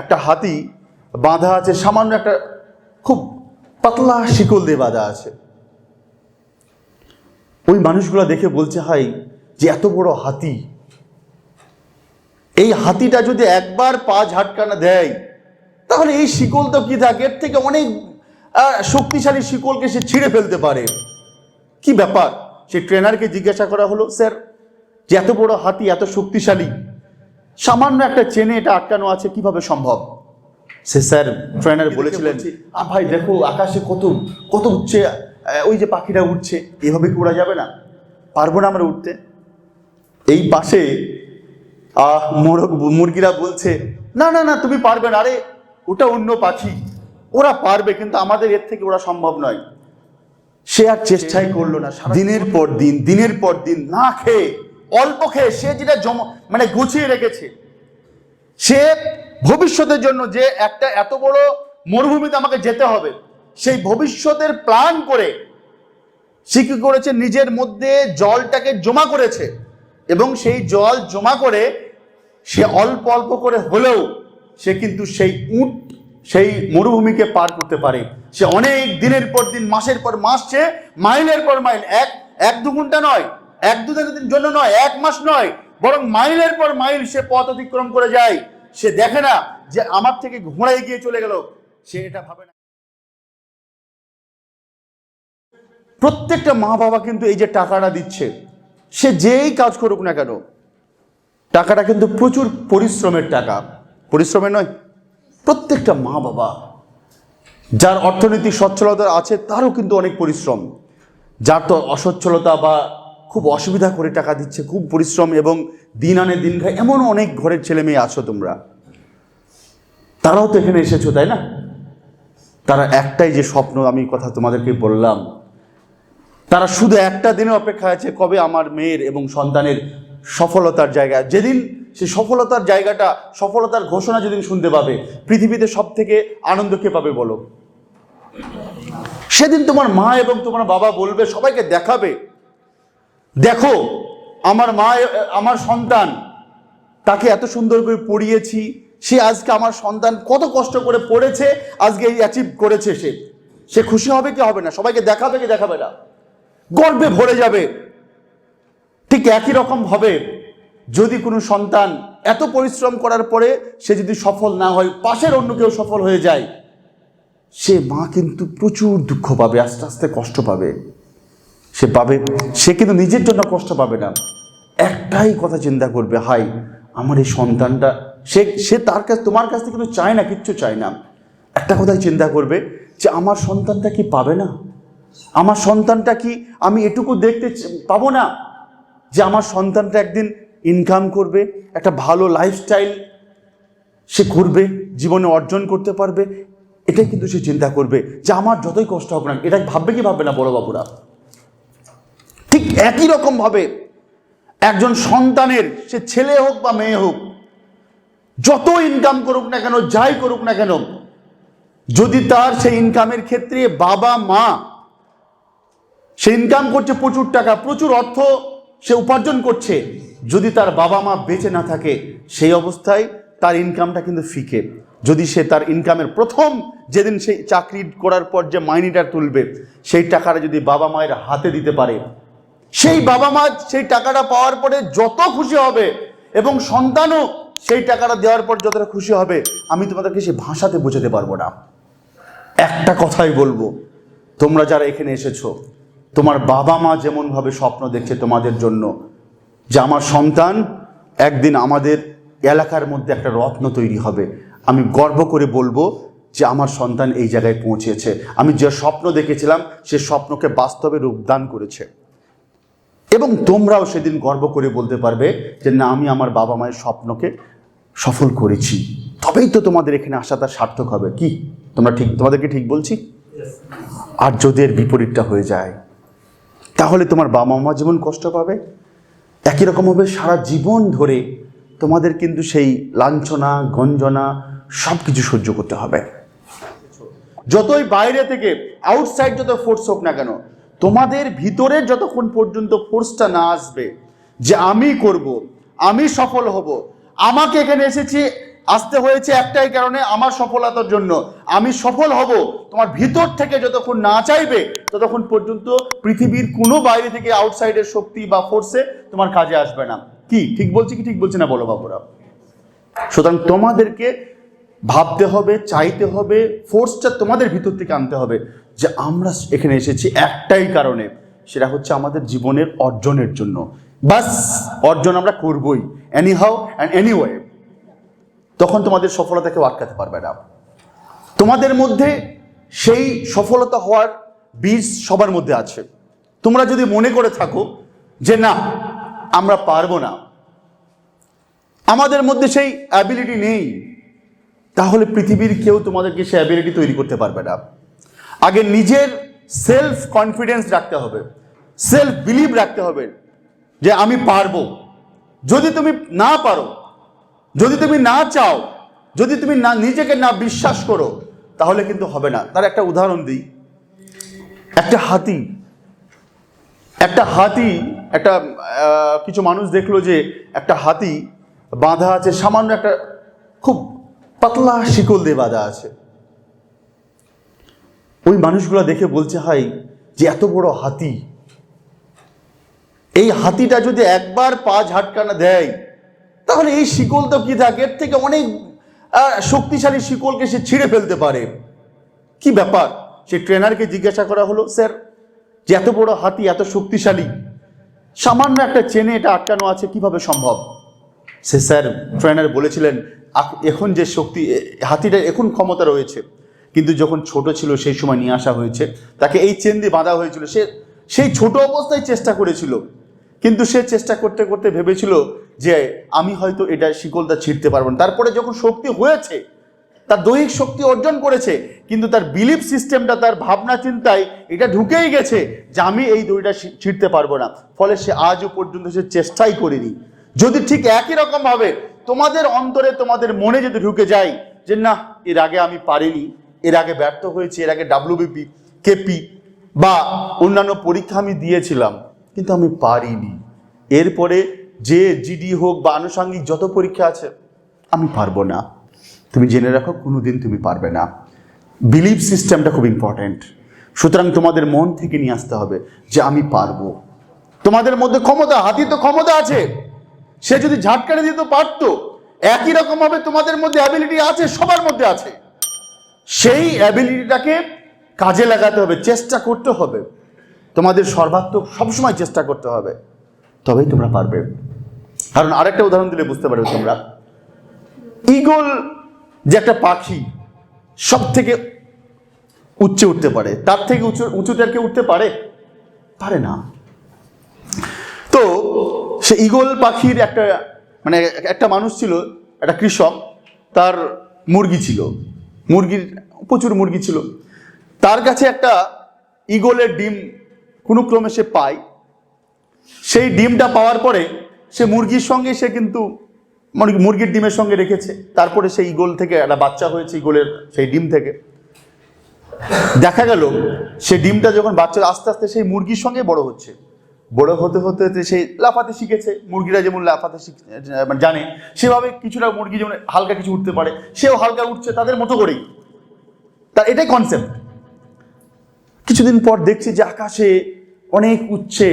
একটা হাতি বাঁধা আছে, সামান্য একটা খুব পাতলা শিকল দিয়ে বাঁধা আছে। ওই মানুষগুলো দেখে বলছে, হাই, যে এত বড় হাতি। এই হাতিটা যদি একবার পা ঝাটকানা দেয়, তাহলে এই শিকল তো কি থাকে? এর থেকে অনেক শক্তিশালী শিকলকে সে ছিঁড়ে ফেলতে পারে। কি ব্যাপার? সেই ট্রেনারকে জিজ্ঞাসা করা হলো, স্যার, যে এত বড় হাতি, এত শক্তিশালী সামান্য একটা চেনে এটা আটকানো আছে কীভাবে সম্ভব? সে স্যার ট্রেনার বলেছিলেন। ভাই দেখো আকাশে কত কত উঠছে ওই যে পাখিটা উঠছে এভাবে কি উড়া যাবে না? পারব না আমরা উঠতে? এই পাশে আহ মোরগ মুরগিরা বলছে না না না তুমি পারবে না আরে ওটা অন্য পাখি। ওরা পারবে কিন্তু আমাদের এর থেকে ওরা সম্ভব নয়। সে আর চেষ্টাই করল না দিনের পর দিন দিনের পর দিন না খেয়ে অল্প খেয়ে সে যেটা জম মানে গুছিয়ে রেখেছে, সে ভবিষ্যতের জন্য যে একটা এত বড় মরুভূমিতে আমাকে যেতে হবে, সেই ভবিষ্যতের প্ল্যান করে সে কি করেছে? নিজের মধ্যে জলটাকে জমা করেছে এবং সেই জল জমা করে সে অল্প অল্প করে হলেও সে কিন্তু সেই উট, সেই মরুভূমিকে পার করতে পারে। সে অনেক দিনের পর দিন, মাসের পর মাস, সে মাইলের পর মাইল, এক এক দু ঘণ্টা নয় এক দু দিন জন্য নয়, এক মাস নয়, বরং মাইলের পর মাইল সে পথ অতিক্রম করে যায়। সে দেখে না যে আমার থেকে ঘোড়া এগিয়ে চলে গেল। সে এটা ভাবে না। প্রত্যেকটা মা বাবা কিন্তু এই যে টাকাটা দিচ্ছে, সে যেই কাজ করুক না কেন, টাকাটা কিন্তু প্রচুর পরিশ্রমের টাকা। পরিশ্রমের নয়, প্রত্যেকটা মা বাবা, যার অর্থনৈতিক সচ্ছলতা আছে, তারও কিন্তু অনেক পরিশ্রম। যার তো অসচ্ছলতা বা খুব অসুবিধা করে টাকা দিচ্ছে, খুব পরিশ্রম এবং দিন আনে দিন খায়। এমন অনেক ঘরের ছেলে মেয়ে আছো তোমরা। তারাও তো এখানে এসেছ, তাই না? তারা একটাই যে স্বপ্ন, আমি কথা তোমাদেরকে বললাম। তারা শুধু একটা দিনের অপেক্ষা আছে, কবে আমার মেয়ের এবং সন্তানের সফলতার জায়গা। যেদিন সে সফলতার জায়গাটা, সফলতার ঘোষণা যেদিন শুনতে পাবে, পৃথিবীতে সব থেকে আনন্দ কে পাবে বলো? সেদিন তোমার মা এবং তোমার বাবা বলবে, সবাইকে দেখাবে। দেখো, আমার মা, আমার সন্তান, তাকে এত সুন্দর করে পড়িয়েছি, সে আজকে আমার সন্তান কত কষ্ট করে পড়েছে, আজকে এই অ্যাচিভ করেছে সে। সে খুশি হবে কি হবে না? সবাইকে দেখাবে কি দেখাবে না? গর্বে ভরে যাবে। ঠিক একই রকম হবে, যদি কোনো সন্তান এত পরিশ্রম করার পরে সে যদি সফল না হয়, পাশের অন্য কেউ সফল হয়ে যায়, সে মা কিন্তু প্রচুর দুঃখ পাবে, আস্তে আস্তে কষ্ট পাবে। সে পাবে, সে কিন্তু নিজের জন্য কষ্ট পাবে না। একটাই কথা চিন্তা করবে, হাই, আমার এই সন্তানটা, সে সে তার কাছ, তোমার কাছ থেকে কিন্তু চায় না, কিচ্ছু চায় না। একটা কথাই চিন্তা করবে যে, আমার সন্তানটা কি পাবে না? আমার সন্তানটা কি আমি এটুকু দেখতে পাবো না? যে আমার সন্তানটা একদিন ইনকাম করবে, একটা ভালো লাইফস্টাইল সে করবে, জীবনে অর্জন করতে পারবে, এটাই কিন্তু সে চিন্তা করবে যে, আমার যতই কষ্ট হবে না এটা ভাববে কি ভাববে না বড় বাবুরা ঠিক একই রকম ভাবে একজন সন্তানের, সে ছেলে হোক বা মেয়ে হোক, যত ইনকাম করুক না কেন, যাই করুক না কেন, যদি তার সেই ইনকামের ক্ষেত্রে বাবা, মা, সে ইনকাম করছে প্রচুর টাকা, প্রচুর অর্থ সে উপার্জন করছে, যদি তার বাবা, মা বেঁচে না থাকে, সেই অবস্থায় তার ইনকামটা কিন্তু ফিকে। যদি সে তার ইনকামের প্রথম যেদিন সেই চাকরি করার পর যে মাইনিটা তুলবে, সেই টাকাটা যদি বাবা, মায়ের হাতে দিতে পারে সেই বাবা মা সেই টাকাটা পাওয়ার পরে যত খুশি হবে এবং সন্তানও সেই টাকাটা দেওয়ার পর যতটা খুশি হবে, আমি তোমাদেরকে সে ভাষাতে বোঝাতে পারব না। একটা কথাই বলব, তোমরা যারা এখানে এসেছ, তোমার বাবা মা যেমনভাবে স্বপ্ন দেখছে তোমাদের জন্য, যে আমার সন্তান একদিন আমাদের এলাকার মধ্যে একটা রত্ন তৈরি হবে। আমি গর্ব করে বলব যে আমার সন্তান এই জায়গায় পৌঁছেছে। আমি যে স্বপ্ন দেখেছিলাম, সে স্বপ্নকে বাস্তবে রূপদান করেছে। এবং তোমরাও সেদিন গর্ব করে বলতে পারবে যে না, আমি আমার বাবা মায়ের স্বপ্নকে সফল করেছি। তবেই তো তোমাদের এখানে আসাটা সার্থক হবে। কি? তোমরা ঠিক, তোমাদেরকে ঠিক বলছি? আর যদি এর বিপরীতটা হয়ে যায়, তাহলে তোমার বাবা মা যেমন কষ্ট পাবে। একই রকমভাবে সারা জীবন ধরে তোমাদের কিন্তু সেই লাঞ্ছনা, গঞ্জনা সব কিছু সহ্য করতে হবে। যতই বাইরে থেকে আউটসাইড যত ফোর্স হোক না কেন তোমাদের ভিতরে যতক্ষণ পর্যন্ত ফোর্সটা না আসবে যে আমি করব, আমি সফল হব, আমাকে এখানে এসেছি, আসতে হয়েছে একটাই কারণে আমার সফলতার জন্য। আমি সফল হব, তোমার ভিতর থেকে যতক্ষণ না চাইবে, ততক্ষণ পর্যন্ত পৃথিবীর কোনো বাইরে থেকে আউটসাইডের শক্তি বা ফোর্সে তোমার কাজে আসবে না। কি? ঠিক বলছি কি ঠিক বলছি না বলো বাবুরা? সুতরাং তোমাদেরকে ভাবতে হবে, চাইতে হবে ফোর্সটা তোমাদের ভিতর থেকে আনতে হবে। যে আমরা এখানে এসেছি একটাই কারণে, সেটা হচ্ছে আমাদের জীবনের অর্জনের জন্য। বাস, অর্জন আমরা করবই এনি হাউ অ্যান্ড এনিওয়ে তখন তোমাদের সফলতা কেউ আটকাতে পারবে না। তোমাদের মধ্যে সেই সফলতা হওয়ার বীজ সবার মধ্যে আছে। তোমরা যদি মনে করে থাকো যে না, আমরা পারব না। আমাদের মধ্যে সেই অ্যাবিলিটি নেই। তাহলে পৃথিবীর কেউ তোমাদেরকে সেই অ্যাবিলিটি তৈরি করতে পারবে না। আগে নিজের সেলফ কনফিডেন্স রাখতে হবে সেলফ বিলিভ রাখতে হবে যে আমি পারব। যদি তুমি না পারো, যদি তুমি না চাও, যদি তুমি না, নিজেকে না বিশ্বাস করো, তাহলে কিন্তু হবে না। তার একটা উদাহরণ দিই। একটা হাতি একটা হাতি, একটা কিছু মানুষ দেখল যে একটা হাতি বাঁধা আছে, সামান্য একটা খুব পাতলা শিকল দিয়ে বাঁধা আছে। ওই মানুষগুলো দেখে বলছে, হাই, যে এত বড় হাতি। এই হাতিটা যদি একবার পা ঝাটকানা দেয়, তাহলে এই শিকল তো কি থাকে? এর থেকে অনেক শক্তিশালী শিকলকে সে ছিঁড়ে ফেলতে পারে। কি ব্যাপার? সে ট্রেনারকে জিজ্ঞাসা করা হলো, স্যার, যে এত বড় হাতি, এত শক্তিশালী, সামান্য একটা চেনে এটা আটকানো আছে, কীভাবে সম্ভব? সে স্যার, ট্রেনার বলেছিলেন এখন যে শক্তি, এ- হাতিটা এখন ক্ষমতা রয়েছে কিন্তু যখন ছোট ছিল সেই সময় নিয়ে আসা হয়েছে, তাকে এই চেন দিয়ে বাঁধা হয়েছিল। সে, সেই ছোট অবস্থায় চেষ্টা করেছিল। কিন্তু সে চেষ্টা করতে করতে ভেবেছিল যে আমি হয়তো এটা শিকলটা ছিঁড়তে পারব না। তারপরে যখন শক্তি হয়েছে, তার দৈহিক শক্তি অর্জন করেছে, কিন্তু তার বিলিফ সিস্টেমটা তার ভাবনা চিন্তায় এটা ঢুকেই গেছে যে আমি এই দড়িটা ছিঁড়তে পারব না। ফলে সে আজও পর্যন্ত সে চেষ্টাই করেনি। যদি ঠিক একই রকম ভাবে তোমাদের অন্তরে, তোমাদের মনে যদি ঢুকে যায় যে না, এর আগে আমি পারিনি এর আগে ব্যর্থ হয়েছি, এর আগে ডাব্লিউবিপি কেপি বা অন্যান্য পরীক্ষা আমি দিয়েছিলাম, কিন্তু আমি পারিনি। এরপরে যে জিডি হোক বা আনুষঙ্গিক যত পরীক্ষা আছে, আমি পারব না। তুমি জেনে রাখো, কোনোদিন তুমি পারবে না। বিলিভ সিস্টেমটা খুব ইম্পর্ট্যান্ট সুতরাং তোমাদের মন থেকে নিয়ে আসতে হবে যে আমি পারব। তোমাদের মধ্যে ক্ষমতা হাতি তো ক্ষমতা আছে। সে যদি ঝাটকারে দিতে, পারতো। একই রকম ভাবে তোমাদের মধ্যে অ্যাবিলিটি আছে, সবার মধ্যে আছে। সেই অ্যাবিলিটিটাকে কাজে লাগাতে হবে, চেষ্টা করতে হবে। তোমাদের সর্বাত্মক সবসময় চেষ্টা করতে হবে, তবেই তোমরা পারবে। কারণ আরেকটা উদাহরণ দিলে বুঝতে পারবে তোমরা। ঈগল যে একটা পাখি সব থেকে উচ্চে উঠতে পারে, তার থেকে উঁচু উঁচুতে আর কেউ উঠতে পারে? পারে না। তো সে ঈগল পাখির একটা মানে একটা মানুষ ছিল, একটা কৃষক, তার মুরগি ছিল। মুরগির, প্রচুর মুরগি ছিল। তার কাছে একটা ঈগলের ডিম কোনো ক্রমে সে পায়। সেই ডিমটা পাওয়ার পরে সে মুরগির সঙ্গে সে কিন্তু মুরগির ডিমের সঙ্গে রেখেছে। তারপরে সেই ইগল থেকে, একটা বাচ্চা হয়েছে ইগলের সেই ডিম থেকে। দেখা গেল, সে ডিমটা যখন বাচ্চা আস্তে আস্তে সেই মুরগির সঙ্গে বড় হচ্ছে। বড় হতে হতে হতে সেই লাফাতে শিখেছে, মুরগিরা যেমন লাফাতে মানে জানে, সেভাবে কিছুটা মুরগি যেমন হালকা কিছু উঠতে পারে, সেও হালকা উঠছে তাদের মতো করেই। তার এটাই কনসেপ্ট কিছুদিন পর দেখছি যে আকাশে অনেক উঠছে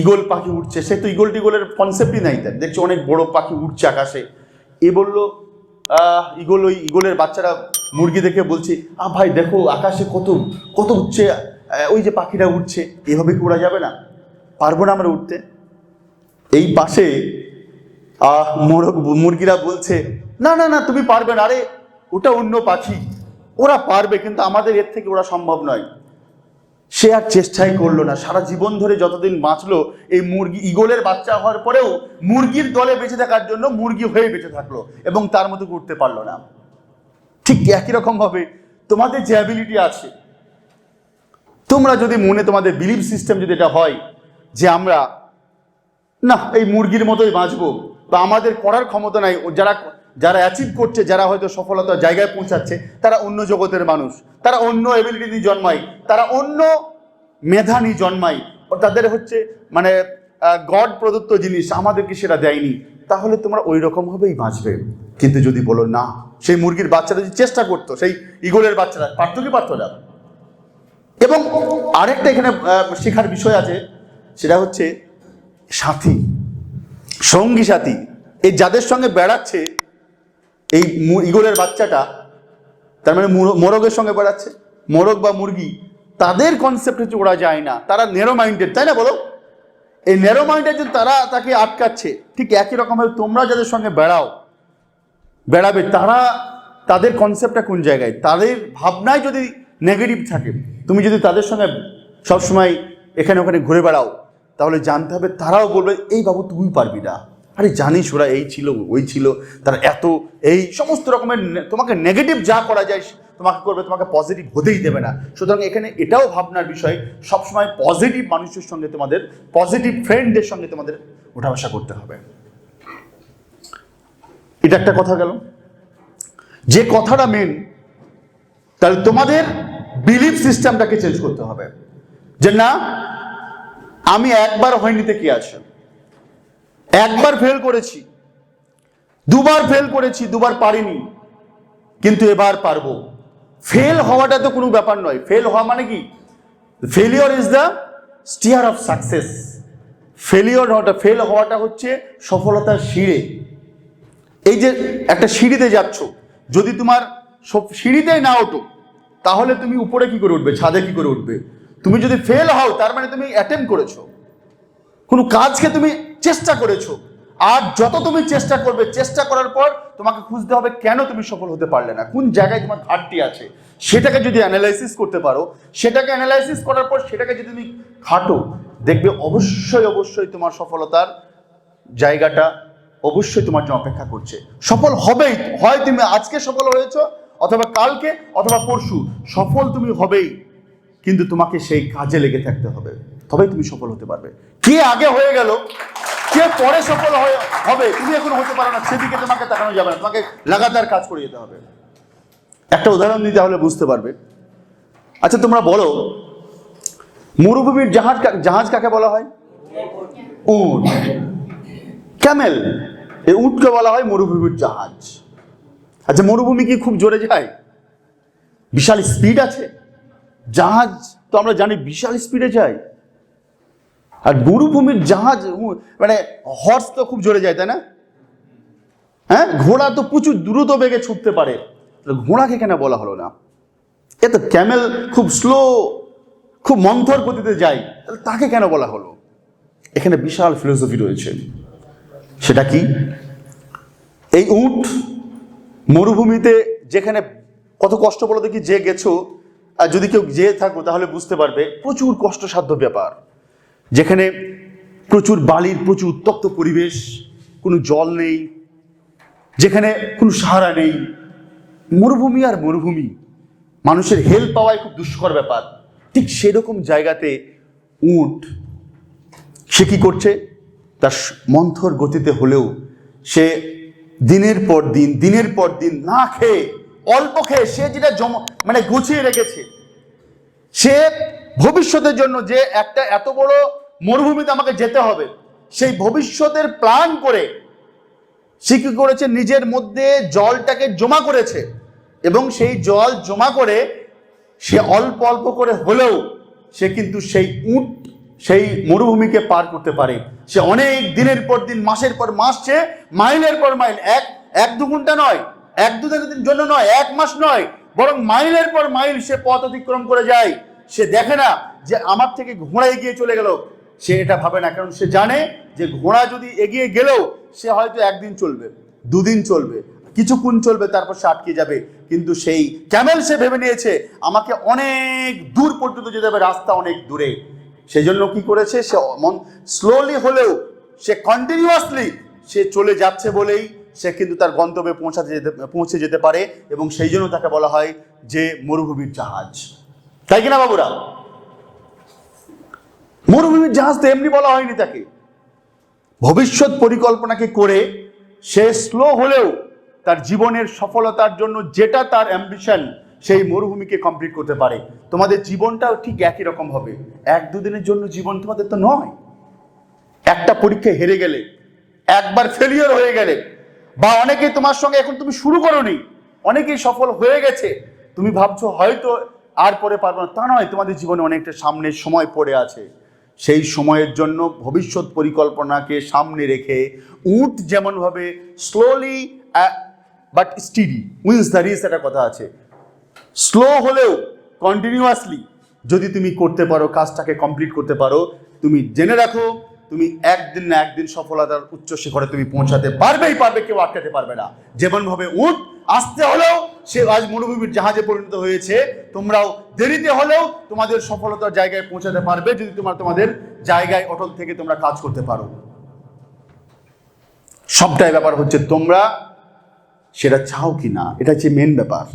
ইগল পাখি উঠছে, সে তো ইগল টিগলের কনসেপ্টই নাই তার। দেখছি অনেক বড় পাখি উঠছে আকাশে। এ বলল ইগল ওই ইগলের বাচ্চারা মুরগি দেখে বলছি আ ভাই দেখো আকাশে কত কত উঠছে ওই যে পাখিটা উঠছে, এভাবে কি উড়া যাবে না? পারব না আমরা উঠতে। এই পাশে আহ, মোরগ, মুরগিরা বলছে, না না না, তুমি পারবে না। আরে, ওটা অন্য পাখি। ওরা পারবে, কিন্তু আমাদের এর থেকে ওরা সম্ভব নয়। সে আর চেষ্টাই করল না। সারা জীবন ধরে যতদিন বাঁচলো, এই মুরগি ইগলের বাচ্চা হওয়ার পরেও মুরগির দলে বেঁচে থাকার জন্য মুরগি হয়ে বেঁচে থাকল এবং তার মতো উঠতে পারল না। ঠিক একই রকম ভাবে তোমাদের যে অ্যাবিলিটি আছে, তোমরা যদি মনে তোমাদের বিলিভ সিস্টেম যদি এটা হয় যে আমরা, না, এই মুরগির মতোই বাঁচবো বা আমাদের করার ক্ষমতা নাই। যারা যারা অ্যাচিভ করছে, যারা হয়তো সফলতার জায়গায় পৌঁছাচ্ছে, তারা অন্য জগতের মানুষ। তারা অন্য এবিলিটি নিয়ে জন্মায়। তারা অন্য মেধা নিয়ে জন্মায়। তাদের হচ্ছে মানে গড প্রদত্ত জিনিস আমাদেরকে সেটা দেয়নি। তাহলে তোমরা ওই রকমভাবেই বাঁচবে। কিন্তু যদি বলো, না, সেই মুরগির বাচ্চারা যদি চেষ্টা করতো, সেই ইগলের বাচ্চারা, পারতো কি পারতো না? এবং আরেকটা এখানে শেখার বিষয় আছে সেটা হচ্ছে সাথী, সঙ্গী সাথী। এই যাদের সঙ্গে বেড়াচ্ছে, এই ইগলের বাচ্চাটা, তার মানে মুর- মোরগের সঙ্গে বেড়াচ্ছে, মোরগ বা মুরগি, তাদের কনসেপ্ট ওরা যায় না। তারা নেরো মাইন্ডেড তাই না বলো? এই নেরো মাইন্ডেড যদি তারা তাকে আটকাচ্ছে, ঠিক একই রকমভাবে তোমরা যাদের সঙ্গে বেড়াও, বেড়াবে, তারা তাদের কনসেপ্টটা কোন জায়গায়? তাদের ভাবনায় যদি নেগেটিভ থাকে, তুমি যদি তাদের সঙ্গে সবসময় এখানে ওখানে ঘুরে বেড়াও তাহলে জানতে হবে, তারাও বলবে, এই বাবু তুই পারবি না। আরে জানিস, ওরা এই ছিল, ওই ছিল, তারা এত, এই সমস্ত রকমের তোমাকে নেগেটিভ যা করা যায়, তোমাকে করবে, তোমাকে পজিটিভ হতেই দেবে না। সুতরাং এখানে এটাও ভাবনার বিষয়, সবসময় পজিটিভ মানুষের সঙ্গে তোমাদের পজিটিভ ফ্রেন্ডদের সঙ্গে তোমাদের ওঠা বসা করতে হবে। এটা একটা কথা গেল। যে কথাটা মেন তাহলে তোমাদের বিলিফ সিস্টেমটাকে চেঞ্জ করতে হবে। যে না আমি একবার হয়নিতে কি আছে একবার ফেল করেছি। দুবার ফেল করেছি, দুবার পারিনি। কিন্তু এবার পারব। ফেল হওয়াটা তো কোনো ব্যাপার নয়। ফেল হওয়া মানে কি? Failure is the steer of success failure হওয়াটা ফেল হওয়াটা হচ্ছে সফলতার সিঁড়ে। এই যে একটা সিঁড়িতে যাচ্ছ, যদি তোমার সব- সিঁড়িতেই না ওঠো, তাহলে তুমি উপরে কি করে উঠবে? ছাদে কি করে উঠবে? তুমি যদি ফেল হও, তার মানে তুমি অ্যাটেম্প করেছ। কোনো কাজকে তুমি চেষ্টা করেছ। আর যত তুমি চেষ্টা করবে, চেষ্টা করার পর তোমাকে খুঁজতে হবে কেন তুমি সফল হতে পারলে না, কোন জায়গায় তোমার ঘাটতি আছে। সেটাকে যদি অ্যানালাইসিস করতে পারো, সেটাকে অ্যানালাইসিস করার পর সেটাকে যদি তুমি খাটো, দেখবে অবশ্যই অবশ্যই তোমার সফলতার জায়গাটা অবশ্যই তোমার জন্য অপেক্ষা করছে। সফল হবেই, হয় তুমি আজকে সফল হয়েছো, অথবা কালকে, অথবা পরশু, সফল তুমি হবেই। কিন্তু তোমাকে সেই কাজে লেগে থাকতে হবে। তবেই তুমি সফল হতে পারবে। কে আগে হয়ে গেল, কে পরে সফল হবে, তুমি এখন হতে পারো না। সেদিকে তোমাকে তাকানো যাবে না। তোমাকে লাগাতার কাজ করে যেতে হবে। একটা উদাহরণ দিতে হলে বুঝতে পারবে। আচ্ছা তোমরা বলো, মরুভূমির জাহাজ জাহাজ কাকে বলা হয়? উট। ক্যামেল। এই উটকে বলা হয় মরুভূমির জাহাজ। আচ্ছা মরুভূমি কি খুব জোরে যায়? বিশাল স্পিড আছে? জাহাজ তো আমরা জানি বিশাল স্পিডে যায়। আর মরুভূমির জাহাজ মানে হর্স তো খুব জোরে যায়, তাই না? হ্যাঁ? ঘোড়া তো প্রচুর দ্রুত বেগে ছুটতে পারে। ঘোড়াকে কেন বলা হলো না? এ তো ক্যামেল খুব স্লো খুব মন্থর গতিতে যায়। তাহলে তাকে কেন বলা হলো? এখানে বিশাল ফিলোসফি রয়েছে। সেটা কি? এই উট মরুভূমিতে যেখানে কত কষ্ট বলো দেখি, যে গেছো আর যদি কেউ যেয়ে থাকো, তাহলে বুঝতে পারবে প্রচুর কষ্টসাধ্য ব্যাপার। যেখানে প্রচুর বালির প্রচুর উত্তপ্ত পরিবেশ, কোনো জল নেই, যেখানে কোনো সাহারা নেই। মরুভূমি আর মরুভূমি, মানুষের হেল্প পাওয়াই খুব দুষ্কর ব্যাপার। ঠিক সেরকম জায়গাতে উট, সে কি করছে? তার মন্থর গতিতে হলেও সে দিনের পর দিন, দিনের পর দিন না খেয়ে অল্প খেয়ে সে যেটা জম মানে গুছিয়ে রেখেছে, সে ভবিষ্যতের জন্য যে একটা এত বড় মরুভূমিতে আমাকে যেতে হবে, সেই ভবিষ্যতের প্ল্যান করে সে কি করেছে? নিজের মধ্যে জলটাকে জমা করেছে এবং সেই জল জমা করে সে অল্প অল্প করে হলেও সে কিন্তু সেই উট, সেই মরুভূমিকে পার করতে পারে। সে অনেক দিনের পর দিন, মাসের পর মাস, সে মাইলের পর মাইল, এক এক দু ঘণ্টা নয় এক দু দিনের জন্য নয়, এক মাস নয়, বরং মাইলের পর মাইল সে পথ অতিক্রম করে যায়। সে দেখে না যে আমার থেকে ঘোড়া এগিয়ে চলে গেল। সে এটা ভাবে না, কারণ সে জানে যে ঘোড়া যদি এগিয়ে গেলেও সে হয়তো একদিন চলবে, দুদিন চলবে, কিছুক্ষণ চলবে, তারপর সে আটকে যাবে। কিন্তু সেই ক্যামেল সে ভেবে নিয়েছে, আমাকে অনেক দূর পর্যন্ত যেতে হবে, রাস্তা অনেক দূরে। সেই জন্য কি করেছে? সে মন স্লোলি হলেও সে কন্টিনিউয়াসলি সে চলে যাচ্ছে বলেই সে কিন্তু তার গন্তব্যে পৌঁছাতে যেতে, পৌঁছে যেতে পারে এবং সেই জন্য তাকে বলা হয় যে মরুভূমির জাহাজ। তাই কিনা বাবুরা? মরুভূমির জাহাজ তো এমনি বলা হয়নি তাকে। ভবিষ্যৎ পরিকল্পনাকে করে সে স্লো হলেও তার জীবনের সফলতার জন্য যেটা তার অ্যাম্বিশন সেই মরুভূমিকে কমপ্লিট করতে পারে। তোমাদের জীবনটাও ঠিক একই রকম হবে। এক দুদিনের জন্য জীবন তোমাদের তো নয়। একটা পরীক্ষায় হেরে গেলে, একবার ফেলিয়ার হয়ে গেলে বা অনেকেই তোমার সঙ্গে এখন তুমি শুরু করোনি, অনেকেই সফল হয়ে গেছে। তুমি ভাবছ হয়তো আর পরে পারব না। তা নয়, তোমাদের জীবনে অনেকটা সামনের সময় পড়ে আছে। সেই সময়ের জন্য ভবিষ্যৎ পরিকল্পনাকে সামনে রেখে উট যেমনভাবে slowly but steady wins the race একটা কথা আছে। স্লো হলেও কন্টিনিউয়াসলি যদি তুমি করতে পারো, কাজটাকে কমপ্লিট করতে পারো, তুমি জেনে রাখো তুমি একদিন না একদিন সফলতার উচ্চ শিখরে তুমি পৌঁছাতে পারবেই পারবে, কেউ আটকাতে পারবে না। যেমনভাবে উঠ, আসতে হলেও সে আজ মরুভূমির জাহাজে পরিণত হয়েছে, তোমরাও দেরিতে হলেও তোমাদের সফলতার জায়গায় পৌঁছাতে পারবে যদি তোমরা তোমাদের জায়গায়, অটল থেকে তোমরা কাজ করতে পারো। সবটাই ব্যাপার হচ্ছে তোমরা সেটা চাও কি না এটা হচ্ছে মেন ব্যাপার।